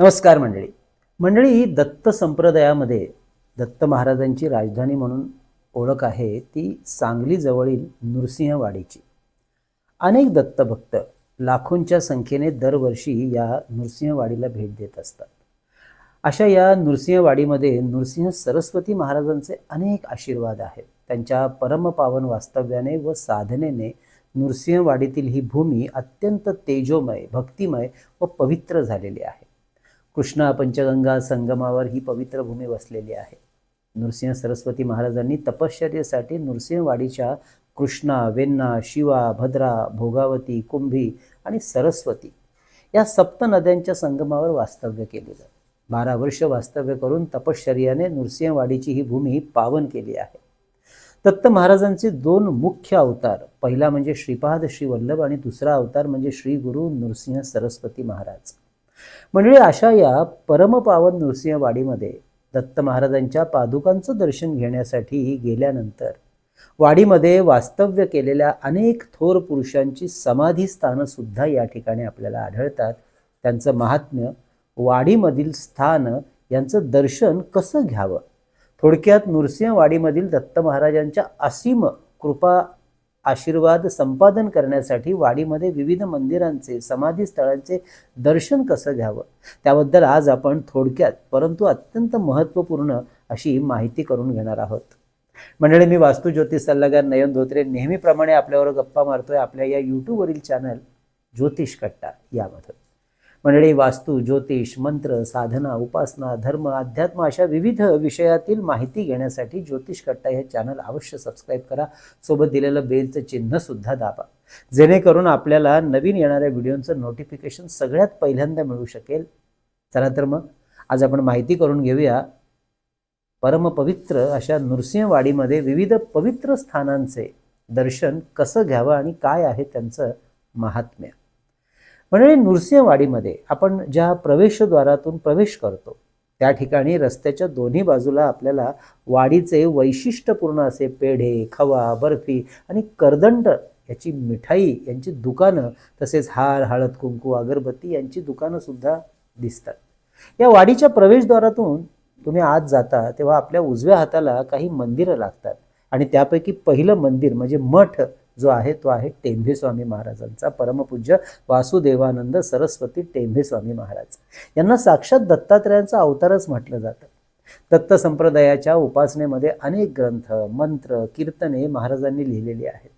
नमस्कार मंडळी. मंडळी ही दत्त संप्रदायामध्ये दत्त महाराजांची राजधानी म्हणून ओळख आहे ती सांगली जवळील नृसिंहवाडीची. अनेक दत्तभक्त लाखोंच्या संख्येने दरवर्षी या नृसिंहवाडीला भेट देत असतात. अशा या नृसिंहवाडीमध्ये नृसिंह सरस्वती महाराजांचे अनेक आशीर्वाद आहेत. त्यांच्या परमपावन वास्तव्याने व साधनेने नृसिंहवाडीतील ही भूमी अत्यंत तेजोमय भक्तिमय व पवित्र झालेली आहे. कृष्णा पंचगंगा संगमावर ही पवित्र भूमी वसलेली आहे. नृसिंह सरस्वती महाराजांनी तपश्चर्येसाठी नृसिंहवाडीच्या कृष्णा वेन्ना शिवा भद्रा भोगावती कुंभी आणि सरस्वती या सप्त नद्यांच्या संगमावर वास्तव्य केलेलं. बारा वर्ष वास्तव्य करून तपश्चर्याने नृसिंहवाडीची ही भूमी पावन केली आहे. दत्त महाराजांचे दोन मुख्य अवतार पहिला म्हणजे श्रीपाद श्री वल्लभ आणि दुसरा अवतार म्हणजे श्री गुरु नृसिंह सरस्वती महाराज. मंडळी अशा या परमपावन नृसिंहवाडीमध्ये दत्त महाराजांच्या पादुकांचं दर्शन घेण्यासाठी गेल्यानंतर वाडीमध्ये वास्तव्य केलेल्या अनेक थोर पुरुषांची समाधी स्थानं सुद्धा या ठिकाणी आपल्याला आढळतात. त्यांचं महात्म्य वाडीमधील स्थान यांचं दर्शन कसं घ्यावं? थोडक्यात नृसिंहवाडीमधील दत्त महाराजांच्या असीम कृपा आशीर्वाद संपादन करण्यासाठी वाडीमध्ये विविध मंदिरांचे समाधी स्थळांचे दर्शन कसं घ्यावं? त्याबद्दल आज आपण थोडक्यात परंतु अत्यंत महत्त्वपूर्ण अशी माहिती करून घेणार आहोत. मंडळी मी वास्तू ज्योतिष सल्लागार नयन धोत्रे. नेहमीप्रमाणे आपल्यावर गप्पा मारतोय आपल्या या यूट्यूबवरील चॅनल ज्योतिष कट्टा यामधून. मंडळी वास्तू ज्योतिष मंत्र साधना उपासना धर्म अध्यात्म अशा विविध विषयातील माहिती घेण्यासाठी ज्योतिष कट्टा हे चॅनल अवश्य सबस्क्राईब करा. सोबत दिलेलं बेलचं चिन्ह सुद्धा दाबा. जेणेकरून आपल्याला नवीन येणाऱ्या व्हिडिओचं नोटिफिकेशन सगळ्यात पहिल्यांदा मिळू शकेल. चला तर मग आज आपण माहिती करून घेऊया. परमपवित्र अशा नृसिंहवाडीमध्ये विविध पवित्र स्थानांचे दर्शन कसं घ्यावं आणि काय आहे त्यांचं महात्म्य? म्हणजे नृसिंहवाडीमध्ये आपण ज्या प्रवेशद्वारातून प्रवेश करतो त्या ठिकाणी रस्त्याच्या दोन्ही बाजूला आपल्याला वाडीचे वैशिष्ट्यपूर्ण असे पेढे खवा बर्फी आणि करदंड याची मिठाई यांची दुकानं तसेच हार हळद कुंकू अगरबत्ती यांची दुकानं सुद्धा दिसतात. या वाडीच्या प्रवेशद्वारातून तुम्ही आत जाता तेव्हा आपल्या उजव्या हाताला काही मंदिरं लागतात आणि त्यापैकी पहिलं मंदिर म्हणजे मठ जो आहे तो आहे टेंभे स्वामी महाराजांचा परमपूज्य वासुदेवानंद सरस्वती टेंभे स्वामी महाराज. यांना साक्षात दत्तात्रयांचा अवतारच म्हटलं जातं. दत्त संप्रदायाच्या उपासनेमध्ये अनेक ग्रंथ मंत्र कीर्तने महाराजांनी लिहिलेली आहेत.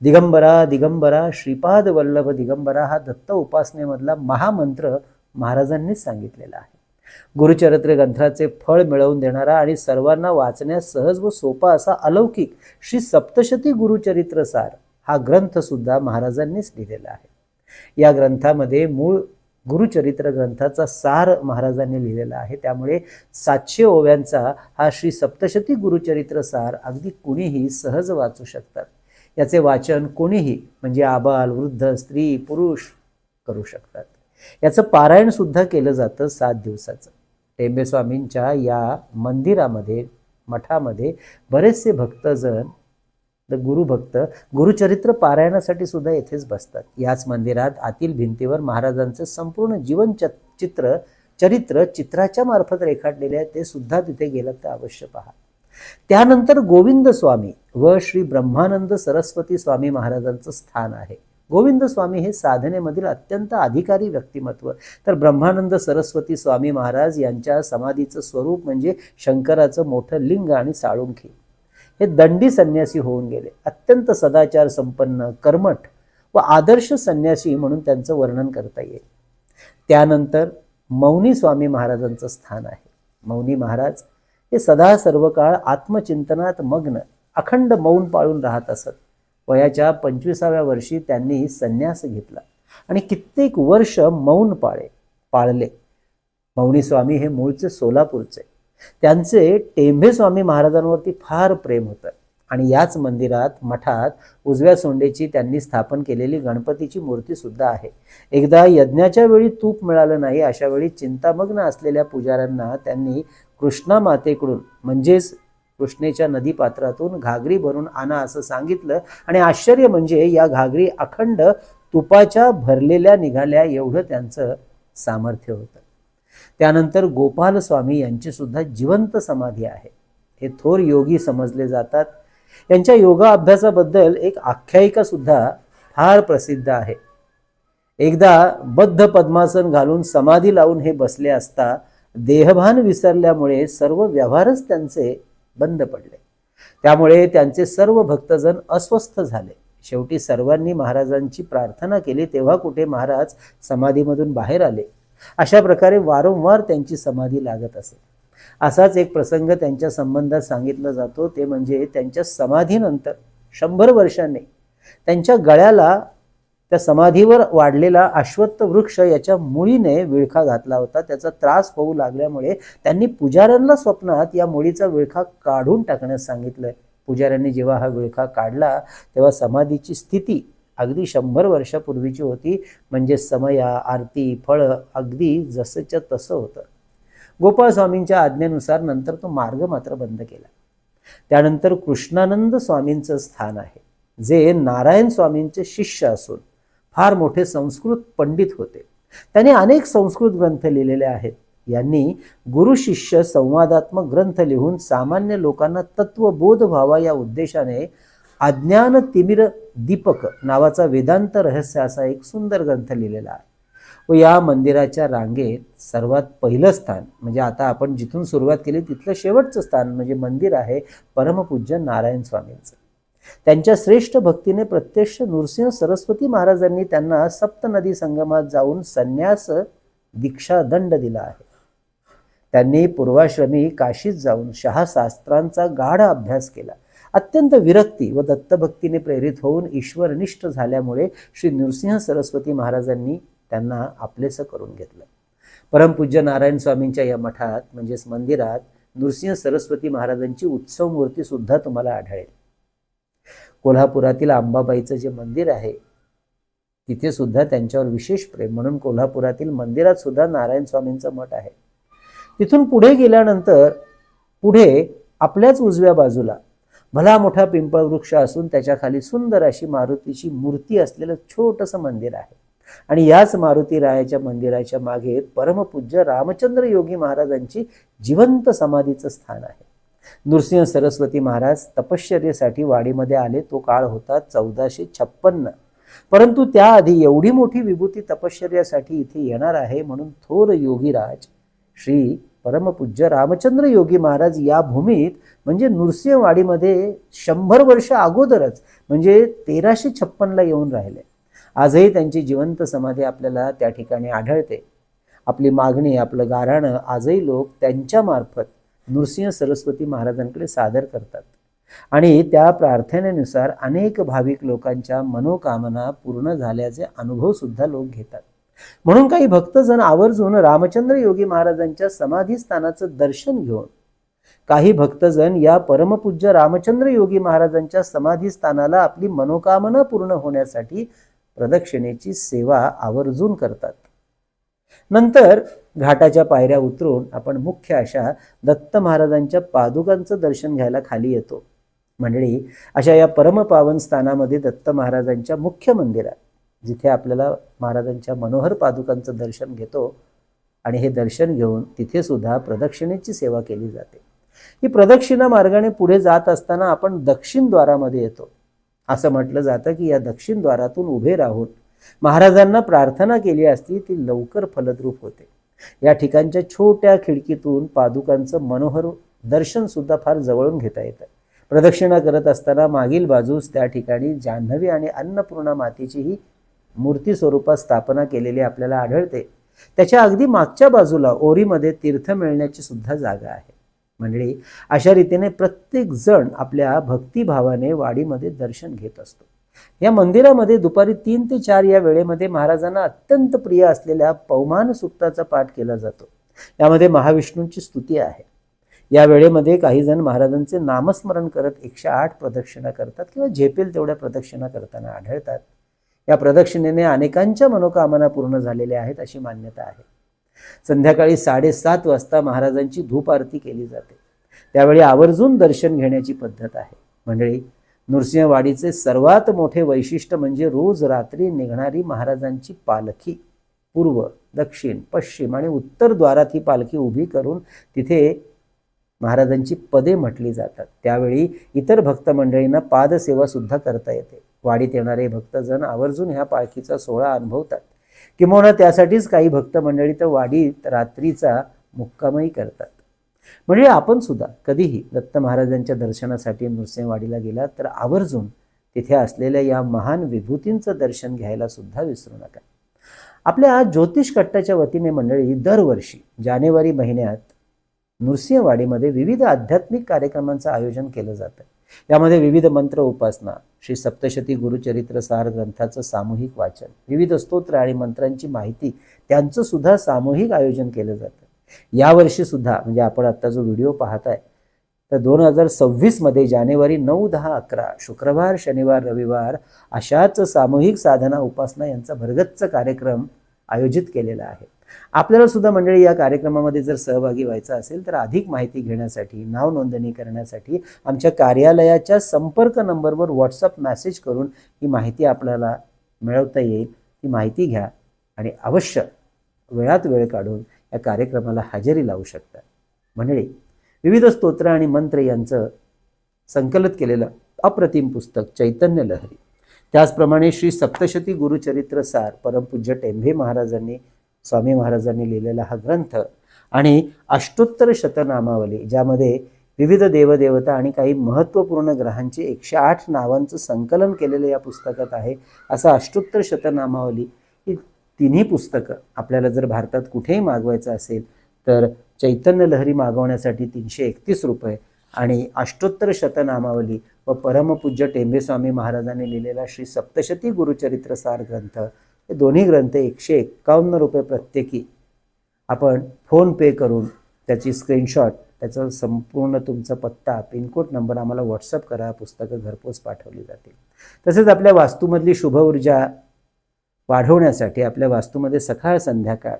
दिगंबरा दिगंबरा श्रीपाद वल्लभ दिगंबरा हा दत्त उपासनेमधला महामंत्र महाराजांनीच सांगितलेला आहे. गुरुचरित्र ग्रंथाचे फळ मिळवून देणारा आणि सर्वांना वाचण्यास सहज व सोपा असा अलौकिक श्री सप्तशती गुरुचरित्र सार हा ग्रंथ सुद्धा महाराजांनीच लिहिलेला आहे. या ग्रंथामध्ये मूळ गुरुचरित्र ग्रंथाचा सार महाराजांनी लिहिलेला आहे. त्यामुळे सातशे ओव्यांचा हा श्री सप्तशती गुरुचरित्र सार अगदी कुणीही सहज वाचू शकतात. याचे वाचन कोणीही म्हणजे आबाल वृद्ध स्त्री पुरुष करू शकतात. याचं पारायण सुद्धा केलं जातं सात दिवसाचं. टेंबेस्वामींच्या या मंदिरामध्ये मठामध्ये बरेचसे भक्तजण द गुरुभक्त गुरुचरित्र पारायणासाठी सुद्धा येथेच बसतात. याच मंदिरात आतील भिंतीवर महाराजांचं संपूर्ण जीवन च चित्र चरित्र चित्राच्या मार्फत रेखाटलेले आहे ते सुद्धा तिथे गेलं तर अवश्य पहा. त्यानंतर गोविंद स्वामी व श्री ब्रह्मानंद सरस्वती स्वामी महाराजांचं स्थान आहे. गोविंद स्वामी हे साधनेमधील अत्यंत अधिकारी व्यक्तिमत्व. तर ब्रह्मानंद सरस्वती स्वामी महाराज यांच्या समाधीचं स्वरूप म्हणजे शंकराचं मोठं लिंग आणि साळुंखी. हे दंडी संन्यासी होऊन गेले. अत्यंत सदाचार संपन्न कर्मठ व आदर्श संन्यासी म्हणून त्यांचं वर्णन करता येईल. त्यानंतर मौनी स्वामी महाराजांचं स्थान आहे. मौनी महाराज हे सदा सर्व काळ आत्मचिंतनात मग्न अखंड मौन पाळून राहत असत. वयाच्या पंचवीसाव्या वर्षी त्यांनी संन्यास घेतला आणि कित्येक वर्ष मौन पाळे पाळले. मौनी स्वामी हे मूळचे सोलापूरचे. त्यांचे टेंभे स्वामी महाराजांवरती फार प्रेम होतं आणि याच मंदिरात मठात उजव्या सोंडेची त्यांनी स्थापन केलेली गणपतीची मूर्ती सुद्धा आहे. एकदा यज्ञाच्या वेळी तूप मिळालं नाही अशा वेळी चिंतामग्न असलेल्या पुजाऱ्यांना त्यांनी कृष्णा मातेकडून म्हणजेच कृष्णेच्या नदीपात्रातून घागरी भरून आणा असं सांगितलं. आणि आश्चर्य म्हणजे या घागरी अखंड तुपाच्या भरलेल्या निघाल्या एवढं त्यांचं सामर्थ्य होतं. त्यानंतर गोपाल स्वामी यांची सुद्धा जिवंत समाधी आहे. हे थोर योगी समजले जातात. यांच्या योगा अभ्यासाबद्दल एक आख्यायिका सुद्धा फार प्रसिद्ध आहे. एकदा बद्ध पद्मासन घालून समाधी लावून हे बसले असता देहभान विसरल्यामुळे सर्व व्यवहारच त्यांचे बंद पडले. त्यामुळे त्यांचे सर्व भक्तजन अस्वस्थ झाले. शेवटी सर्वांनी महाराजांची प्रार्थना केली तेव्हा कुठे महाराज समाधीमधून बाहेर आले. अशा प्रकारे वारंवार त्यांची समाधी लागत असे. असाच एक प्रसंग त्यांच्या संबंधात सांगितला जातो. ते म्हणजे त्यांच्या समाधीनंतर शंभर वर्षांनी त्यांच्या गळ्याला त्या समाधीवर वाढलेला अश्वत्थ वृक्ष याच्या मुळीने विळखा घातला होता. त्याचा त्रास होऊ लागल्यामुळे त्यांनी पुजाऱ्यांना स्वप्नात या मुळीचा विळखा काढून टाकण्यास सांगितलंय. पुजाऱ्यांनी जेव्हा हा विळखा काढला तेव्हा समाधीची स्थिती अगदी शंभर वर्षापूर्वीची होती. म्हणजे समया आरती फळ अगदी जसंच्या तसं होतं. गोपाळ स्वामींच्या आज्ञेनुसार नंतर तो मार्ग मात्र बंद केला. त्यानंतर कृष्णानंद स्वामींचं स्थान आहे जे नारायण स्वामींचे शिष्य असून फार मोठे संस्कृत पंडित होते. त्यांनी अनेक संस्कृत ग्रंथ लिहिलेले आहेत. यांनी गुरु शिष्य संवादात्मक ग्रंथ लिहून सामान्य लोकांना तत्वबोध व्हावा या उद्देशाने अज्ञान तिमिर दीपक नावाचा वेदांत रहस्य असा एक सुंदर ग्रंथ लिहिलेला आहे. व या मंदिराच्या रांगेत सर्वात पहिलं स्थान म्हणजे आता आपण जिथून सुरुवात केली तिथलं शेवटचं स्थान म्हणजे मंदिर आहे परमपूज्य नारायण स्वामींचं. त्यांच्या श्रेष्ठ भक्तीने प्रत्यक्ष नृसिंह सरस्वती महाराजांनी त्यांना सप्तनदी संगमात जाऊन संन्यास दीक्षा दंड दिला आहे. त्यांनी पूर्वाश्रमी काशीत जाऊन शहाशास्त्रांचा गाढ अभ्यास केला. अत्यंत विरक्ती व दत्तभक्तीने प्रेरित होऊन ईश्वरनिष्ठ झाल्यामुळे श्री नृसिंह सरस्वती महाराजांनी त्यांना आपलेसं करून घेतलं. परमपूज्य नारायण स्वामींच्या या मठात म्हणजेच मंदिरात नृसिंह सरस्वती महाराजांची उत्सव मूर्ती सुद्धा तुम्हाला आढळेल. कोल्हापुरातील अंबाबाईचं जे मंदिर आहे तिथे सुद्धा त्यांच्यावर विशेष प्रेम. म्हणून कोल्हापुरातील मंदिरात सुद्धा नारायण स्वामींचं मठ आहे. तिथून पुढे गेल्यानंतर पुढे आपल्याच उजव्या बाजूला भला मोठा पिंपळ वृक्ष असून त्याच्याखाली सुंदर अशी मारुतीची मूर्ती असलेलं छोटंसं मंदिर आहे. आणि याच मारुती रायाच्या मंदिराच्या मागे परमपूज्य रामचंद्र योगी महाराजांची जिवंत समाधीचं स्थान आहे. नृसिंह सरस्वती महाराज तपश्चर्येसाठी वाडीमध्ये आले. तो काळ होता चौदाशे छप्पन्न. परंतु त्याआधी एवढी मोठी विभूती तपश्चर्यासाठी इथे येणार आहे म्हणून थोर योगीराज श्री परमपूज्य रामचंद्र योगी महाराज या भूमीत म्हणजे नृसिंहवाडीमध्ये शंभर वर्ष अगोदरच म्हणजे तेराशे छप्पनला येऊन राहिले. आजही त्यांची जिवंत समाधी आपल्याला त्या ठिकाणी आढळते. आपली मागणी आपलं गाराणं आजही लोक त्यांच्या मार्फत नृसिंह सरस्वती महाराजांकडे सादर करतात. आणि त्या प्रार्थनेनुसार अनेक भाविक लोकांच्या मनोकामना पूर्ण झाल्याचे अनुभव सुद्धा लोक घेतात. म्हणून काही भक्तजण आवर्जून रामचंद्र योगी महाराजांच्या समाधी स्थानाचं दर्शन घेऊन काही भक्तजण या परमपूज्य रामचंद्र योगी महाराजांच्या समाधी स्थानाला आपली मनोकामना पूर्ण होण्यासाठी प्रदक्षिणेची सेवा आवर्जून करतात. नंतर घाटाच्या पायऱ्या उतरून आपण मुख्य अशा दत्त महाराजांच्या पादुकांचं दर्शन घ्यायला खाली येतो. मंडळी अशा या परमपावन स्थानामध्ये दत्त महाराजांच्या मुख्य मंदिरात जिथे आपल्याला महाराजांच्या मनोहर पादुकांचं दर्शन घेतो आणि हे दर्शन घेऊन तिथे सुद्धा प्रदक्षिणेची सेवा केली जाते. ही प्रदक्षिणा मार्गाने पुढे जात असताना आपण दक्षिण द्वारामध्ये येतो. असं म्हटलं जातं की या दक्षिण द्वारातून उभे राहून महाराजांना प्रार्थना केली असती ती लवकर फलद्रूप होते. या ठिकाणच्या छोट्या खिडकीतून पादुकांचं मनोहर दर्शन सुद्धा फार जवळून घेता येतं. प्रदक्षिणा करत असताना मागील बाजूस त्या ठिकाणी जान्हवी आणि अन्नपूर्णा मातेचीही मूर्ती स्वरूपात स्थापना केलेली आपल्याला आढळते. त्याच्या अगदी मागच्या बाजूला ओरीमध्ये तीर्थ मिळण्याची सुद्धा जागा आहे. मंडळी अशा रीतीने प्रत्येक जण आपल्या भक्तिभावाने वाडीमध्ये दर्शन घेत असतो. या मंदिरामध्ये दुपारी तीन ते चार या वेळेमध्ये महाराजांना अत्यंत प्रिय असलेल्या पवमान सुक्ताचा पाठ केला जातो. यामध्ये महाविष्णूंची स्तुती आहे. या वेळेमध्ये काही जण महाराजांचे नामस्मरण करत एकशे आठ प्रदक्षिणा करतात किंवा झेपेल तेवढ्या प्रदक्षिणा करताना आढळतात. या प्रदक्षिणेने अनेकांच्या मनोकामना पूर्ण झालेल्या आहेत अशी मान्यता आहे. संध्याकाळी साडेसात वाजता महाराजांची धूप आरती केली जाते. त्यावेळी आवर्जून दर्शन घेण्याची पद्धत आहे. मंडळी नृसिंहवाडीचे सर्वात मोठे वैशिष्ट्य म्हणजे रोज रात्री निघणारी महाराजांची पालखी. पूर्व दक्षिण पश्चिम आणि उत्तर द्वारात ही पालखी उभी करून तिथे महाराजांची पदे म्हटली जातात. त्यावेळी इतर भक्त मंडळींना पादसेवा सुद्धा करता येते. वाडीत येणारे भक्तजण आवर्जून ह्या पालखीचा सोहळा अनुभवतात. किंवा त्यासाठीच काही भक्त मंडळी तर वाडीत रात्रीचा मुक्कामही करतात. म्हणजे आपण सुद्धा कधीही दत्त महाराजांच्या दर्शनासाठी नृसिंहवाडीला गेला तर आवर्जून तिथे असलेल्या या महान विभूतींचं दर्शन घ्यायला सुद्धा विसरू नका. आपल्या ज्योतिष कट्टाच्या वतीने मंडळी दरवर्षी जानेवारी महिन्यात नृसिंहवाडीमध्ये विविध आध्यात्मिक कार्यक्रमांचं आयोजन केलं जातं. यामध्ये विविध मंत्र उपासना श्री सप्तशती गुरुचरित्र सार ग्रंथाचं सामूहिक वाचन विविध स्तोत्र आणि मंत्रांची माहिती त्यांचं सुद्धा सामूहिक आयोजन केलं जातं. यावर्षी सुद्धा म्हणजे आपण आता जो व्हिडिओ पाहत आहे तर दोन हजार सव्वीसमध्ये जानेवारी नऊ दहा अकरा शुक्रवार शनिवार रविवार अशाच सामूहिक साधना उपासना यांचा भरगच्च कार्यक्रम आयोजित केलेला आहे. आपल्याला सुद्धा मंडळी या कार्यक्रमामध्ये जर सहभागी व्हायचं असेल तर अधिक माहिती घेण्यासाठी नाव नोंदणी करण्यासाठी आमच्या कार्यालयाच्या संपर्क नंबरवर व्हॉट्सअप मेसेज करून ही माहिती आपल्याला मिळवता येईल. ती माहिती घ्या आणि अवश्य वेळात वेळ काढून या कार्यक्रमाला हजेरी लावू शकतात. मंडळी विविध स्तोत्र आणि मंत्र यांचं संकलित केलेलं अप्रतिम पुस्तक चैतन्य लहरी. त्याचप्रमाणे श्री सप्तशती गुरुचरित्र सार परमपूज्य टेंभे महाराजांनी स्वामी महाराजांनी लिहिलेला हा ग्रंथ आणि अष्टोत्तर शतनामावली ज्यामध्ये विविध देवदेवता आणि काही महत्त्वपूर्ण ग्रहांची एकशे आठ नावांचं संकलन केलेलं या पुस्तकात आहे असं अष्टोत्तर शतनामावली तिन्ही पुस्तकं आपल्याला जर भारतात कुठेही मागवायचं असेल तर चैतन्य लहरी मागवण्यासाठी तीनशे एकतीस रुपये आणि अष्टोत्तर शतनामावली व परमपूज्य टेंबेस्वामी महाराजांनी लिहिलेला श्री सप्तशती गुरुचरित्र सार ग्रंथ हे दोन्ही ग्रंथ एकशे एक्कावन्न रुपये प्रत्येकी. आपण फोनपे करून त्याची स्क्रीनशॉट त्याचं संपूर्ण तुमचा पत्ता पिनकोड नंबर आम्हाला व्हॉट्सअप करा पुस्तकं घरपोच पाठवली जातील. तसेच आपल्या वास्तूमधली शुभ ऊर्जा वाढवण्यासाठी आपल्या वास्तूमध्ये सकाळ संध्याकाळ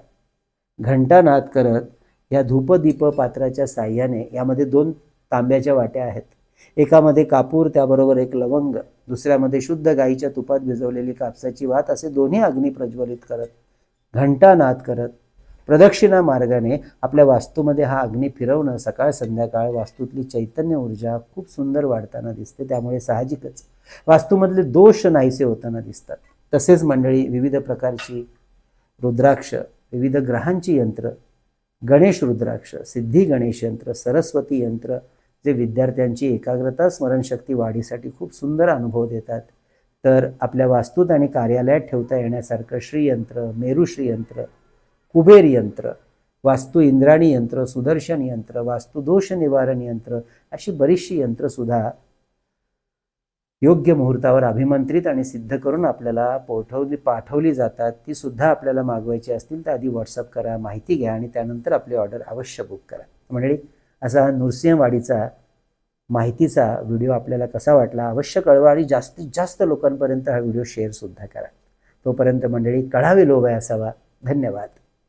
घंटानाद करत या धूपदीप पात्राच्या साह्याने यामध्ये दोन तांब्याच्या वाट्या आहेत. एकामध्ये कापूर त्याबरोबर एक लवंग दुसऱ्यामध्ये शुद्ध गाईच्या तुपात भिजवलेली कापसाची वात असे दोन्ही अग्नी प्रज्वलित करत घंटानाद करत प्रदक्षिणा मार्गाने आपल्या वास्तूमध्ये हा अग्नी फिरवणं सकाळ संध्याकाळ वास्तूतली चैतन्य ऊर्जा खूप सुंदर वाढताना दिसते. त्यामुळे साहजिकच वास्तूमधले दोष नाहीसे होताना दिसतात. तसेच मंडळी विविध प्रकारची रुद्राक्ष विविध ग्रहांची यंत्र गणेश रुद्राक्ष सिद्धी गणेश यंत्र सरस्वती यंत्र जे विद्यार्थ्यांची एकाग्रता स्मरणशक्ती वाढीसाठी खूप सुंदर अनुभव देतात. तर आपल्या वास्तूत आणि कार्यालयात ठेवता येण्यासारखं श्रीयंत्र मेरुश्रीयंत्र कुबेर यंत्र वास्तू इंद्राणी यंत्र सुदर्शन यंत्र वास्तुदोष निवारण यंत्र अशी बरीचशी यंत्रसुद्धा योग्य मुहूर्तावर अभिमंत्रित आणि सिद्ध करून आपल्याला पोठवली पाठवली जातात ती सुद्धा आपल्याला मागवायची असतील तर आधी व्हॉट्सअप करा माहिती घ्या आणि त्यानंतर आपली ऑर्डर अवश्य बुक करा. मंडळी असा नृसिंहवाडीचा माहितीचा व्हिडिओ आपल्याला कसा वाटला अवश्य कळवा आणि जास्तीत जास्त लोकांपर्यंत हा व्हिडिओ शेअरसुद्धा करा. तोपर्यंत मंडळी कळावे लोभ असावा. धन्यवाद.